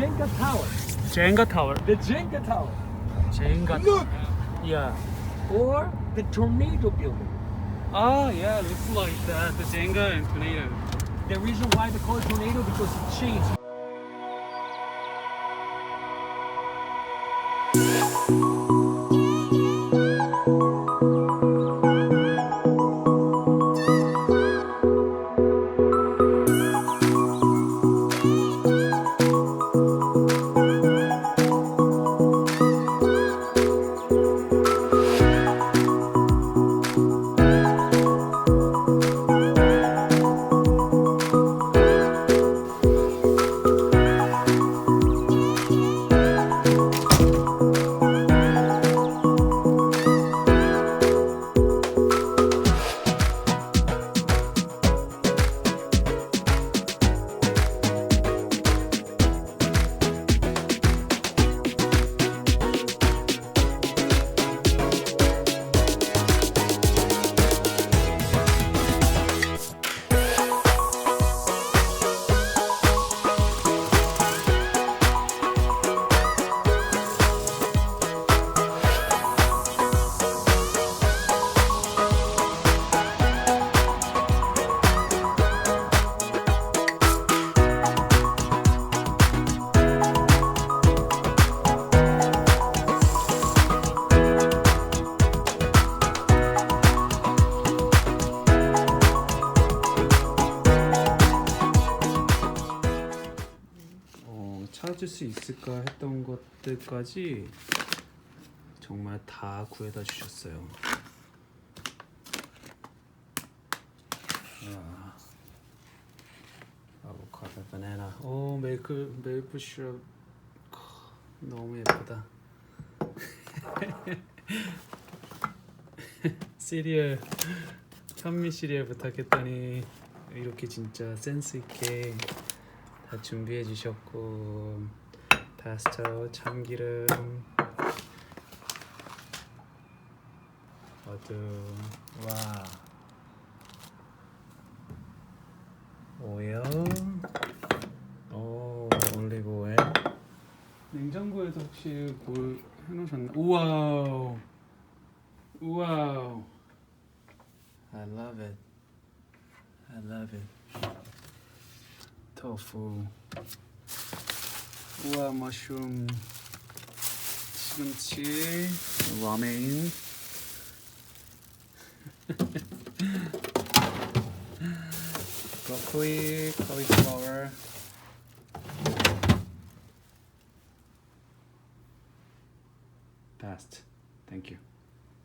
Jenga tower. Jenga tower. The Jenga tower. Jenga. Look. Yeah. Or the tornado building. Ah, yeah, looks like that. The Jenga and tornado. The reason why they call it tornado because it changed. 수 있을까 했던 것들까지 정말 다 구해다 주셨어요. 와. 아보카도, 바나나. 오, 메이플 메이플 시럽. 크, 너무 예쁘다. 시리얼 현미 시리얼 부탁했더니 이렇게 진짜 센스 있게 다 준비해 주셨고 파스타 참기름. 어둠. 와. 오일 오 올리브 오일. 냉장고에도 혹시 뭘 해놓으셨나? 우와우. 우와우. I love it. I love it. 토 fu 우와 머쉬룸 시금치 라멘 브로콜리 cauliflower best thank you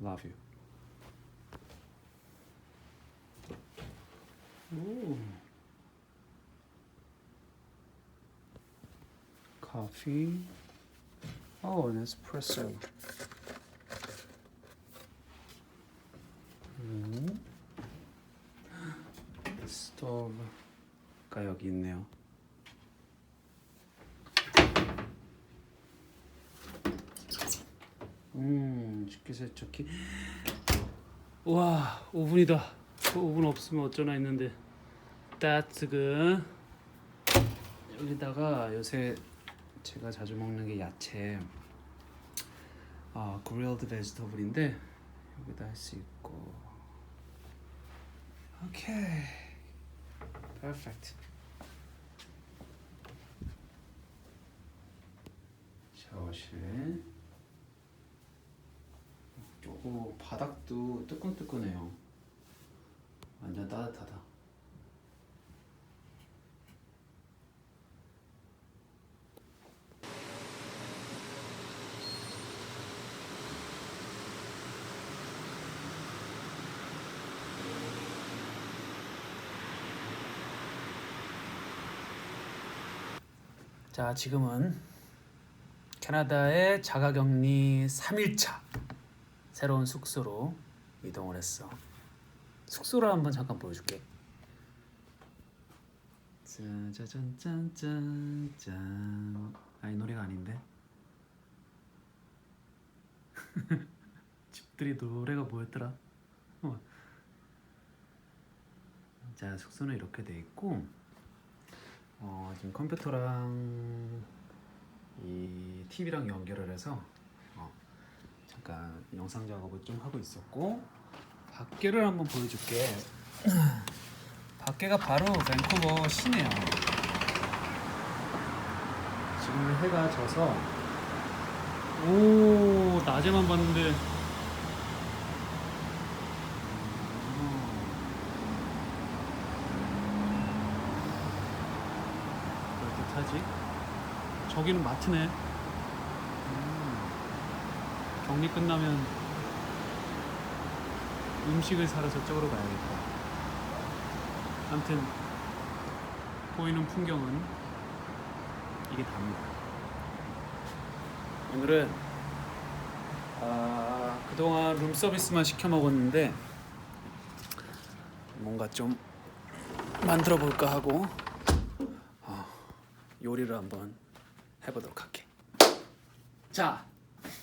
love you coffee. Oh, an espresso. 음. 스토브가 여기 있네요. 음, 식기 세척기. 와, 오븐이다. 오븐 없으면 어쩌나 했는데. 따뜻그. 여기다가 요새 제가 자주 먹는 게 야채 아 그릴드 베지터블인데 여기다 할 수 있고. 오케이. 퍼펙트 샤워실. 요거 바닥도 뜨끈뜨끈해요. 완전 따뜻하다 자, 지금은 캐나다의 자가격리 3일차 새로운 숙소로 이동을 했어. 숙소를 한번 잠깐 보여줄게. 짜자잔짠짠짠. 아, 이 노래가 아닌데. 집들이 노래가 뭐였더라? 어. 자, 숙소는 이렇게 돼 있고 어, 지금 컴퓨터랑 이 TV랑 연결을 해서 어, 잠깐 영상 작업을 좀 하고 있었고 밖에를 한번 보여줄게. 밖에가 바로 밴쿠버 시내요. 지금 해가 져서 오 낮에만 봤는데 그렇게 타지? 저기는 마트네. 음, 격리 끝나면 음식을 사러 저쪽으로 가야겠다. 아무튼 보이는 풍경은 이게 답니다. 오늘은 아, 그동안 룸 서비스만 시켜 먹었는데 뭔가 좀 만들어 볼까 하고 어, 요리를 한번 해보도록 할게. 자,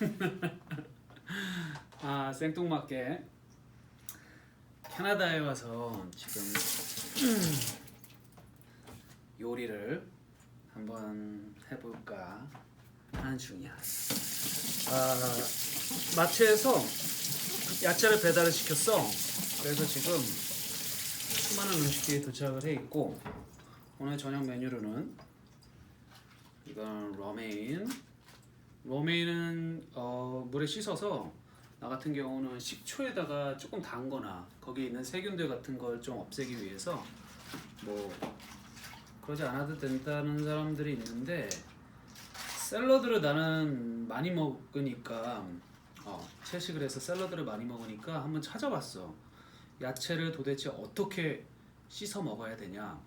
아 생뚱맞게 캐나다에 와서 지금 요리를 한번 해볼까 하는 중이야. 아, 마트에서 야채를 배달을 시켰어. 그래서 지금 수많은 음식들이 도착을 해 있고 오늘 저녁 메뉴로는 이건 로메인. 로메인은 어, 물에 씻어서 나 같은 경우는 식초에다가 조금 담거나 거기에 있는 세균들 같은 걸 좀 없애기 위해서 뭐 그러지 않아도 된다는 사람들이 있는데 샐러드를 나는 많이 먹으니까 어, 채식을 해서 샐러드를 많이 먹으니까 한번 찾아봤어. 야채를 도대체 어떻게 씻어 먹어야 되냐.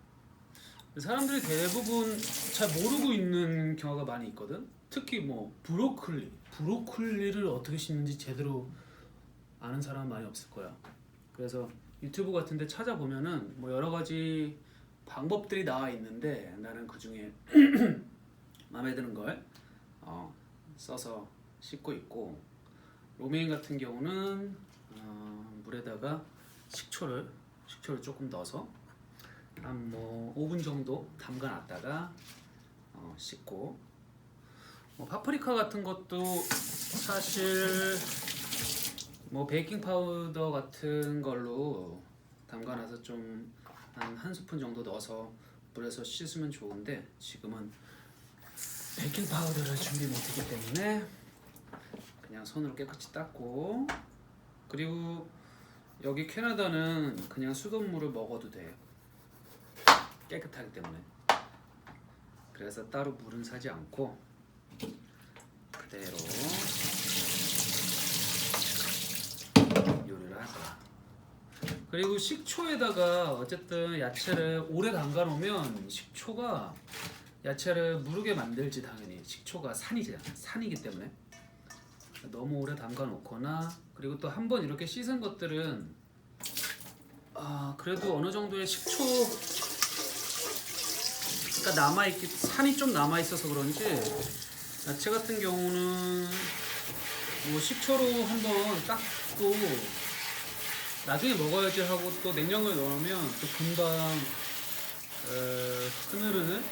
사람들이 대부분 잘 모르고 있는 경우가 많이 있거든. 특히 뭐 브로콜리, 브로콜리를 어떻게 씻는지 제대로 아는 사람은 많이 없을 거야. 그래서 유튜브 같은데 찾아보면은 뭐 여러 가지 방법들이 나와 있는데 나는 그 중에 마음에 드는 걸 어, 써서 씻고 있고 로메인 같은 경우는 어, 물에다가 식초를 식초를 조금 넣어서 한 뭐 5분 정도 담가 놨다가 어, 씻고. 뭐 파프리카 같은 것도 사실 뭐 베이킹 파우더 같은 걸로 담가 놔서 좀 한 한 스푼 정도 넣어서 물에서 씻으면 좋은데 지금은 베이킹 파우더를 준비 못했기 때문에 그냥 손으로 깨끗이 닦고. 그리고 여기 캐나다는 그냥 수돗물을 먹어도 돼 깨끗하기 때문에 그래서 따로 물은 사지 않고 그대로 요리를 하자. 그리고 식초에다가 어쨌든 야채를 오래 담가 놓으면 식초가 야채를 무르게 만들지 당연히 식초가 산이잖아 산이기 때문에 너무 오래 담가 놓거나 그리고 또 한 번 이렇게 씻은 것들은 아 그래도 어느 정도의 식초 그러니까 남아 있기 산이 좀 남아 있어서 그런지 야채 같은 경우는 뭐 식초로 한번 닦고 나중에 먹어야지 하고 또 냉장고에 넣으면 또 금방 어, 흐느르는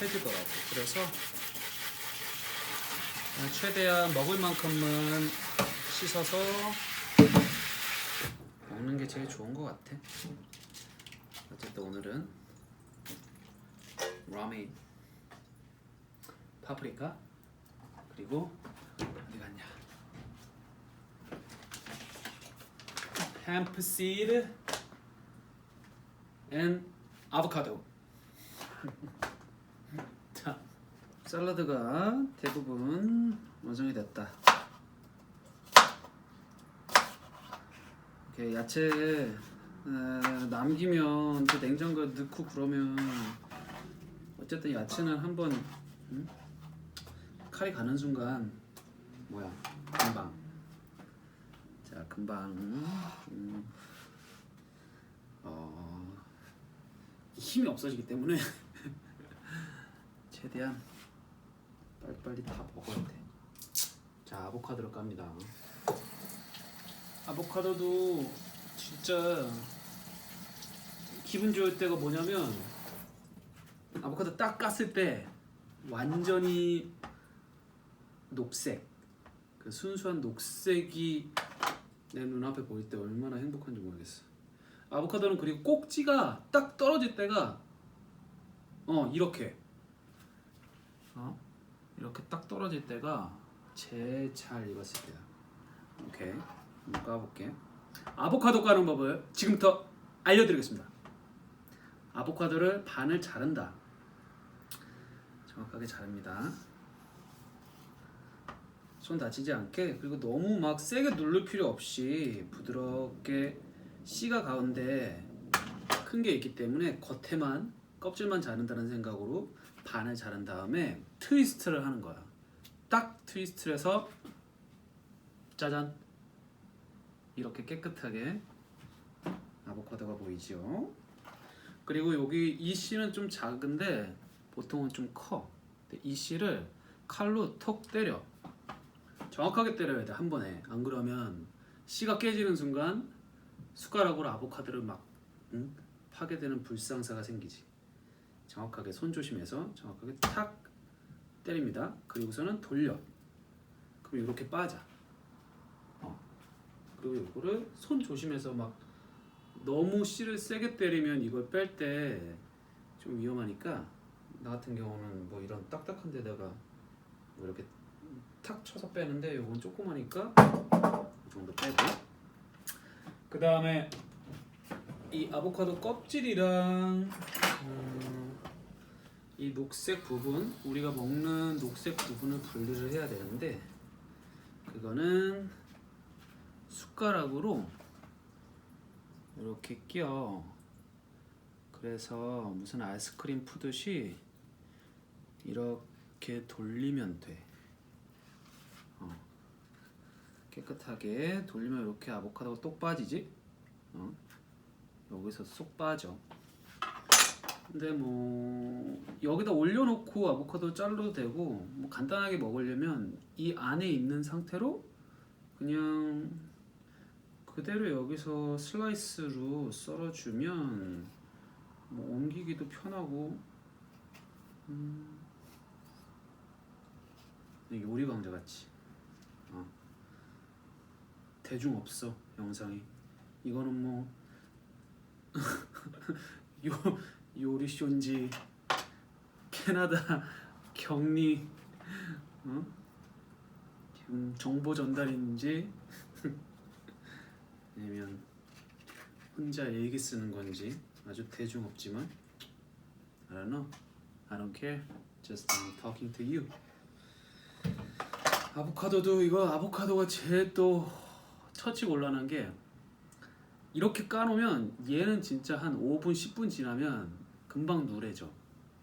해지더라고. 그래서 어, 최대한 먹을 만큼만 씻어서 먹는 게 제일 좋은 것 같아. 어쨌든 오늘은 라멘, 파프리카 그리고 어디 갔냐? seed and avocado. 자, 샐러드가 대부분 완성이 됐다. 이렇게 야채 에, 남기면 또 냉장고에 넣고 그러면 어쨌든 야채는 한번 음? 칼이 가는 순간 뭐야 금방 자 금방 음, 어, 힘이 없어지기 때문에 최대한 빨리빨리 다 먹어야 돼. 자 아보카도를 깝니다. 아보카도도 진짜 기분 좋을 때가 뭐냐면 아보카도 딱 깠을 때 완전히 녹색 그 순수한 녹색이 내 눈앞에 보일 때 얼마나 행복한지 모르겠어. 아보카도는 그리고 꼭지가 딱 떨어질 때가 어 이렇게 어 이렇게 딱 떨어질 때가 제일 잘 익었을 때야. 오케이 한번 까볼게. 아보카도 까는 법을 지금부터 알려드리겠습니다. 아보카도를 반을 자른다. 정확하게 자릅니다. 손 다치지 않게 그리고 너무 막 세게 누를 필요 없이 부드럽게 씨가 가운데 큰 게 있기 때문에 겉에만 껍질만 자른다는 생각으로 반을 자른 다음에 트위스트를 하는 거야. 딱 트위스트를 해서 짜잔 이렇게 깨끗하게 아보카도가 보이죠. 그리고 여기 이 씨는 좀 작은데 보통은 좀 커. 근데 이 씨를 칼로 톡 때려. 정확하게 때려야 돼 한 번에. 안 그러면 씨가 깨지는 순간 숟가락으로 아보카도를 막 응? 파괴되는 불상사가 생기지. 정확하게 손 조심해서 정확하게 탁 때립니다. 그리고서는 돌려. 그럼 이렇게 빠져. 어. 그리고 이거를 손 조심해서 막 너무 씨를 세게 때리면 이걸 뺄 때 좀 위험하니까 나 같은 경우는 뭐 이런 딱딱한 데다가 뭐 이렇게 탁 쳐서 빼는데 이건 조그마니까 이 정도 빼고. 그 다음에 이 아보카도 껍질이랑 음, 이 녹색 부분 우리가 먹는 녹색 부분을 분리를 해야 되는데 그거는 숟가락으로 이렇게 끼어 그래서 무슨 아이스크림 푸듯이 이렇게 돌리면 돼. 어. 깨끗하게 돌리면 이렇게 아보카도가 똑 빠지지? 어. 여기서 쏙 빠져. 근데 뭐 여기다 올려놓고 아보카도 잘라도 되고 뭐 간단하게 먹으려면 이 안에 있는 상태로 그냥 그대로 여기서 슬라이스로 썰어주면 뭐 옮기기도 편하고. 음, 요리 강좌 같이. 어. 대중 없어 영상이. 이거는 뭐 요, 요리 쇼인지 캐나다 격리 어? 정보 전달인지 아니면 혼자 얘기 쓰는 건지 아주 대중 없지만 I don't know. I don't care. Just I'm talking to you 아보카도도 이거 아보카도가 제일 또 처치 곤란한 게 이렇게 까놓으면 얘는 진짜 한 5분 10분 지나면 금방 누래져.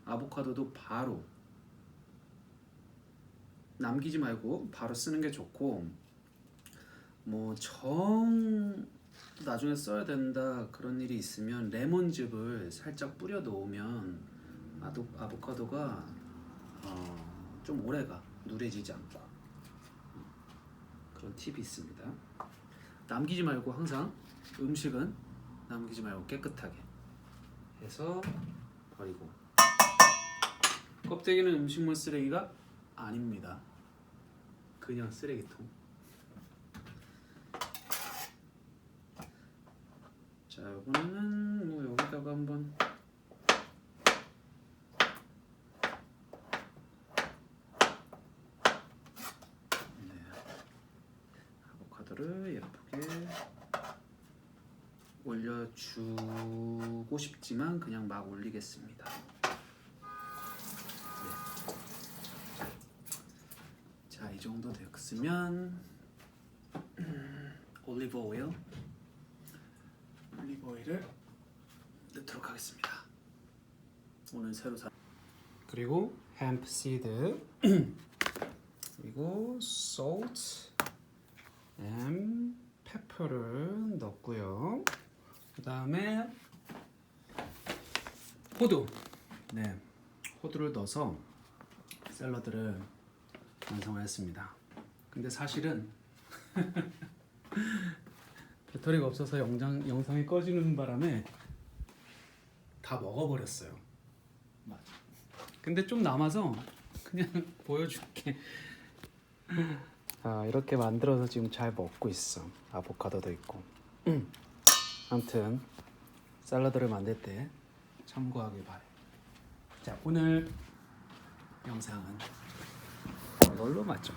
아보카도도 바로. 남기지 말고 바로 쓰는 게 좋고. 뭐 정 나중에 써야 된다 그런 일이 있으면 레몬즙을 살짝 뿌려 놓으면 아보카도가 어, 좀 오래가. 누래지지 않고 그런 팁이 있습니다. 남기지 말고 항상 음식은 남기지 말고 깨끗하게 해서 버리고 껍데기는 음식물 쓰레기가 아닙니다. 그냥 쓰레기통. 자, 이번에는 뭐 여기다가 한번 네. 아보카도를 예쁘게 올려 주고 싶지만 그냥 막 올리겠습니다. 네. 자, 이 정도 됐으면 음, 올리브 오일 올리브 오일을 넣도록 하겠습니다. 오늘 새로 사 그리고 햄프 시드 그리고 salt and pepper를 넣고요. 그 다음에 호두 네 호두를 넣어서 샐러드를 완성했습니다. 근데 사실은 배터리가 없어서 영상 영상이 꺼지는 바람에 다 먹어버렸어요. 근데 좀 남아서 그냥 보여줄게. 아, 이렇게 만들어서 지금 잘 먹고 있어. 아보카도도 있고. 음. 아무튼 샐러드를 만들 때 참고하길 바래. 자, 오늘 영상은 이걸로 마쳐.